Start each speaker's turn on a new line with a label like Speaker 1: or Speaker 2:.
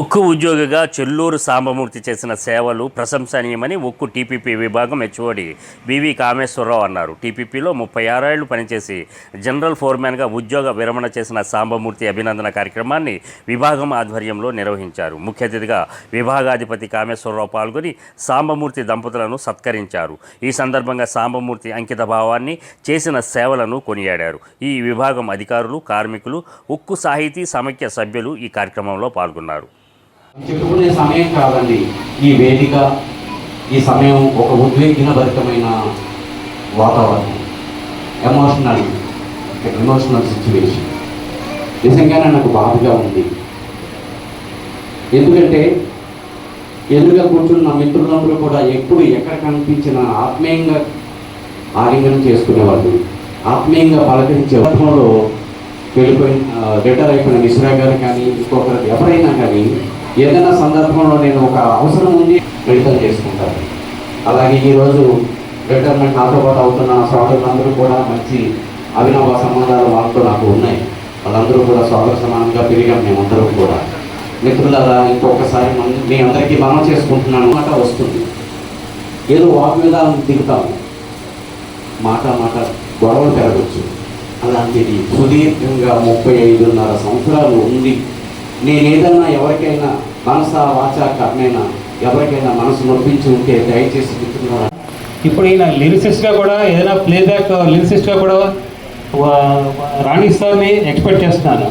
Speaker 1: ఉక్కు ఉద్యోగిగా చెల్లూరు సాంబమూర్తి చేసిన సేవలు ప్రశంసనీయమని ఉక్కు టీపీపీ విభాగం హెచ్ఓడి బివి కామేశ్వరరావు అన్నారు. టీపీపీలో ముప్పై ఆరేళ్ళు పనిచేసి జనరల్ ఫోర్మాన్గా ఉద్యోగ విరమణ చేసిన సాంబమూర్తి అభినందన కార్యక్రమాన్ని విభాగం ఆధ్వర్యంలో నిర్వహించారు. ముఖ్య అతిథిగా విభాగాధిపతి కామేశ్వరరావు పాల్గొని సాంబమూర్తి దంపతులను సత్కరించారు. ఈ సందర్భంగా సాంబమూర్తి అంకిత భావాన్ని చేసిన సేవలను కొనియాడారు. ఈ విభాగం అధికారులు కార్మికులు ఉక్కు సాహితీ సమైక్య సభ్యులు ఈ కార్యక్రమంలో పాల్గొన్నారు.
Speaker 2: చెప్పుకునే సమయం కాదండి. ఈ వేదిక ఈ సమయం ఒక ఉద్వేగనభరితమైన వాతావరణం. ఎమోషనల్ ఎమోషనల్ సిచ్యువేషన్ నిజంగానే నాకు బాధగా ఉంది. ఎందుకంటే ఎదురుగా కూర్చున్న మిత్రులందరూ కూడా ఎప్పుడు ఎక్కడ కనిపించిన ఆత్మీయంగా ఆలింగనం చేసుకునేవాళ్ళు. ఆత్మీయంగా పలకరించే సందర్భంలో వెళ్ళిపోయిన రిటైర్ అయిపోయిన మిశ్రా గారు కానీ ఇంకొకరు ఎవరైనా ఏదైనా సందర్భంలో నేను ఒక అవసరం ఉంది రిటర్న్ చేసుకుంటాను. అలాగే ఈరోజు రిటైర్మెంట్ నాతో పాటు అవుతున్న సోదరులందరూ కూడా మంచి అభినవ సంబంధాలు వాళ్ళతో నాకు ఉన్నాయి. వాళ్ళందరూ కూడా సోదర సమానంగా పెరిగాం మేమందరం కూడా. మిత్రులారా ఇంకొకసారి మీ అందరికీ మనం చేసుకుంటున్నాను మాట వస్తుంది. ఏదో వాక్ మీద దిగుతాము మాట మాట గొడవలు పెరగచ్చు. అలాంటిది సుదీర్ఘంగా ముప్పై ఐదున్నర సంవత్సరాలు ఉంది నేను ఏదన్నా ఎవరికైనా మనస వాచ కర్మేనా ఎవరికైనా మనసు నొప్పించి ఉంటే దయచేసి చెప్తున్నారా
Speaker 3: ఇప్పుడు ఈయన లిరిసిస్ట్గా కూడా ఏదైనా ప్లేబ్యాక్ లిరిసిస్ట్గా కూడా వా- రాణిస్తారని ఎక్స్పెక్ట్ చేస్తున్నాను.